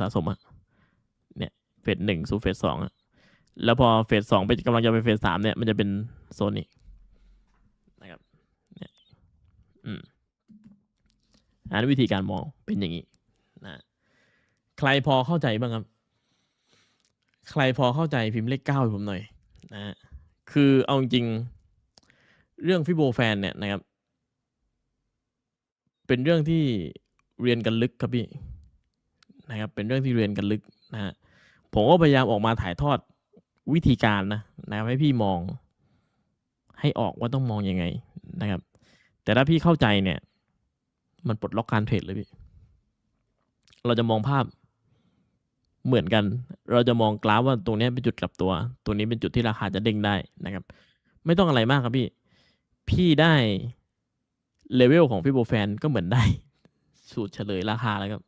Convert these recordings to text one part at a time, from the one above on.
สะสมอะเนี่ยเฟสหนึ่งสู่เฟสสองอะแล้วพอเฟสสองไปกำลังจะไปเฟสสามเนี่ยมันจะเป็นโซนนี้นะครับเนี่ยอืมอันวิธีการมองเป็นอย่างนี้นะใครพอเข้าใจบ้างครับ ใครพอเข้าใจพิมพ์เลขเก้าให้ผมหน่อยนะคือเอาจริงเรื่องฟิโบแฟนเนี่ยนะครับ เป็นเรื่องที่เรียนกันลึกครับพี่ นะครับเป็นเรื่องที่เรียนกันลึกนะฮะผมก็พยายามออกมาถ่ายทอดวิธีการนะนะครับให้พี่มองให้ออกว่าต้องมองยังไงนะครับ แต่ถ้าพี่เข้าใจเนี่ย มันปลดล็อกการเทรดเลยพี่ เราจะมองภาพเหมือนกัน เราจะมองกราฟว่าตรงนี้เป็นจุดกลับตัว ตัวนี้เป็นจุดที่ราคาจะเด้งได้นะครับ ไม่ต้องอะไรมากครับพี่ พี่ได้เลเวลของฟิโบแฟนก็เหมือนได้ สูตรเฉลยราคาแล้วครับ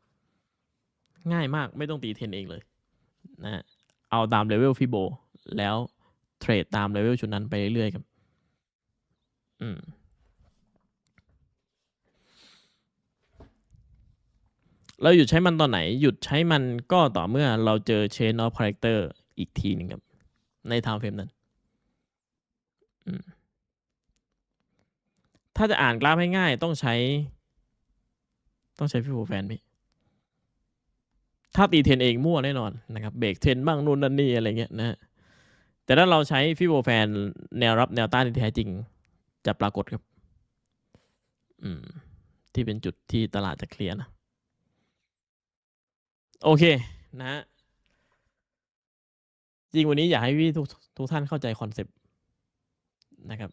ง่ายมากไม่ต้องตีเทรนเองเลยนะเอาตามเลเวลฟิโบแล้วเทรดตามเลเวลชุดนั้นไปเรื่อยๆครับ อืม เราหยุดใช้มันตอนไหน หยุดใช้มันก็ต่อเมื่อเราเจอ chain of character อีกทีหนึ่งครับ ใน time frame นั้น ถ้าจะอ่านกราฟให้ง่ายต้องใช้ ต้องใช้ฟิโบแฟนพี่ ถ้าตีเทนเองมั่วแน่นอนนะครับเบรกเทนบ้างนู่นนั่นนี่อะไรเงี้ยนะฮะแต่ถ้าเราใช้ฟิโบแฟนแนวรับแนวต้านที่แท้จริง จะปรากฏครับ อืม ที่เป็นจุดที่ตลาดจะเคลียร์นะ โอเค นะฮะจริงวันนี้อยากให้พี่ทุกทุกท่านเข้าใจคอนเซปต์นะครับ